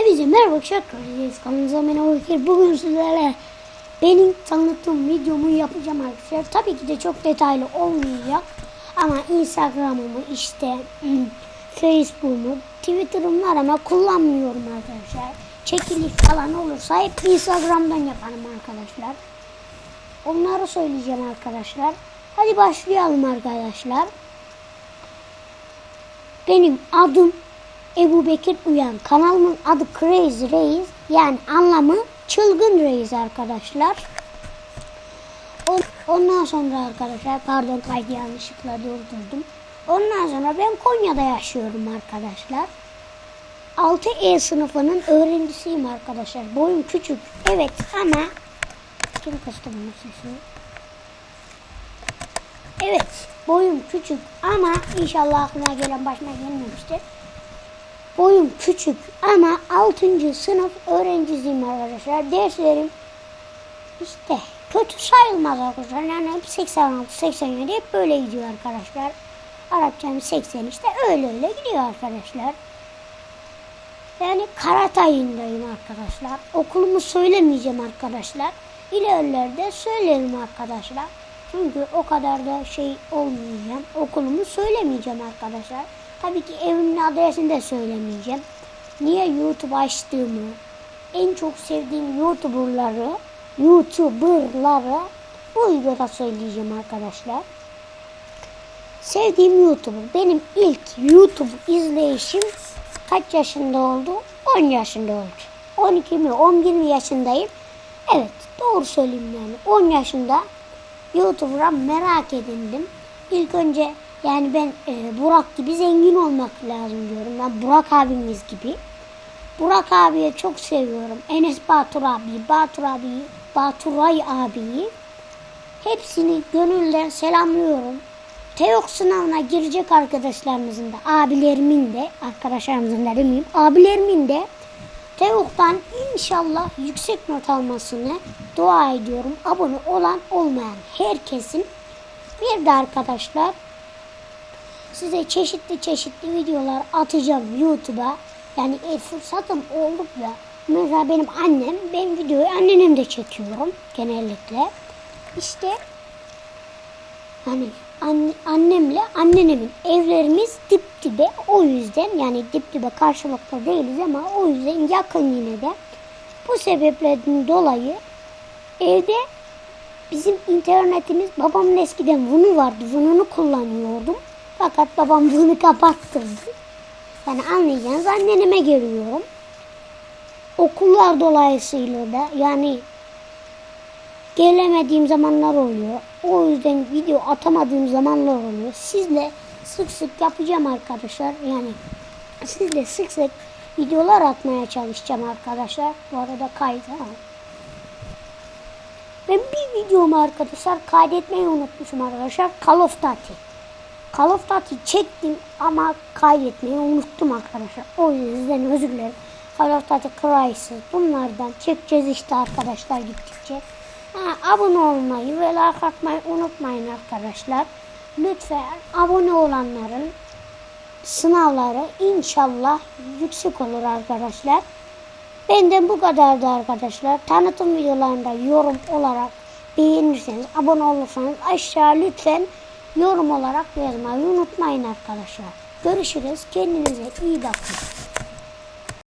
Hepinize merhaba arkadaşlar. Kanalımıza merhaba arkadaşlar. Bugün sizlerle benim tanıttığım videomu yapacağım arkadaşlar. Tabii ki de çok detaylı olmayacak. Ama Instagram'ımı işte Facebook'umu, Twitter'ımı arama kullanmıyorum arkadaşlar. Çekiliş falan olursa hep Instagram'dan yaparım arkadaşlar. Onları söyleyeceğim arkadaşlar. Hadi başlayalım arkadaşlar. Benim adım Ebu Bekir Uyan. Kanalımın adı Crazy Reis. Yani anlamı çılgın reis arkadaşlar. On- Ondan sonra arkadaşlar pardon kaydı yanlışlıkla durdurdum. Ondan sonra ben Konya'da yaşıyorum arkadaşlar. 6E sınıfının öğrencisiyim arkadaşlar. Boyum küçük. Evet ama kim kıstı bunun sesini? Evet boyum küçük ama inşallah aklına gelen başına gelmemiştir. Boyum küçük ama 6. sınıf öğrencisiyim arkadaşlar. Derslerim işte kötü sayılmaz arkadaşlar. Yani hep 86, 87 hep böyle gidiyor arkadaşlar. Arapçam 80 işte öyle öyle gidiyor arkadaşlar. Yani Karatay'ındayım arkadaşlar. Okulumu söylemeyeceğim arkadaşlar. İlerlerde söylerim arkadaşlar. Çünkü o kadar da şey olmayacağım. Okulumu söylemeyeceğim arkadaşlar. Tabii ki evimin adresini de söylemeyeceğim. Niye YouTube açtığımı, en çok sevdiğim YouTuber'ları, YouTuber'ları bu videoda söyleyeceğim arkadaşlar. Sevdiğim YouTuber. Benim ilk YouTube izleyişim kaç yaşında oldu? 10 yaşında oldu. 12 mi 11 mi yaşındayım. Evet doğru söyleyeyim yani. 10 yaşında YouTuber'a merak edindim. İlk önce yani ben e, Burak gibi zengin olmak lazım diyorum. Ben Burak abimiz gibi. Burak abiye çok seviyorum. Enes Batur abi, Batur abi, Baturay abiyi. Hepsini gönülden selamlıyorum. TEOK sınavına girecek arkadaşlarımızın da, abilerimin de, arkadaşlarımızın da demeyeyim, abilerimin de TEOK'tan inşallah yüksek not almasını dua ediyorum. Abone olan olmayan herkesin bir de arkadaşlar size çeşitli çeşitli videolar atacağım YouTube'a. Yani e, fırsatım oldukça mesela benim annem, ben videoyu annenim de çekiyorum genellikle. İşte hani anne, annemle annenemin evlerimiz dip dibe o yüzden yani dip dibe karşılıklı değiliz ama o yüzden yakın yine de. Bu sebeplerden dolayı evde bizim internetimiz babamın eskiden bunu vardı. Bununu kullanıyordum. Fakat babam bunu kapattırdı. Yani anlayacağınız annenime geliyorum. Okullar dolayısıyla da yani gelemediğim zamanlar oluyor. O yüzden video atamadığım zamanlar oluyor. Sizle sık sık yapacağım arkadaşlar. Yani sizle sık sık videolar atmaya çalışacağım arkadaşlar. Bu arada kaydı. Ben bir videomu arkadaşlar kaydetmeyi unutmuşum arkadaşlar. Call of Duty. Call of Duty çektim ama kaydetmeyi unuttum arkadaşlar. O yüzden özür dilerim. Call of Duty Crisis bunlardan çekeceğiz işte arkadaşlar gittikçe. Ha, abone olmayı ve like atmayı unutmayın arkadaşlar. Lütfen abone olanların sınavları inşallah yüksek olur arkadaşlar. Benden bu kadardı arkadaşlar. Tanıtım videolarında yorum olarak beğenirseniz, abone olursanız aşağı lütfen yorum olarak yazmayı unutmayın arkadaşlar. Görüşürüz. Kendinize iyi bakın.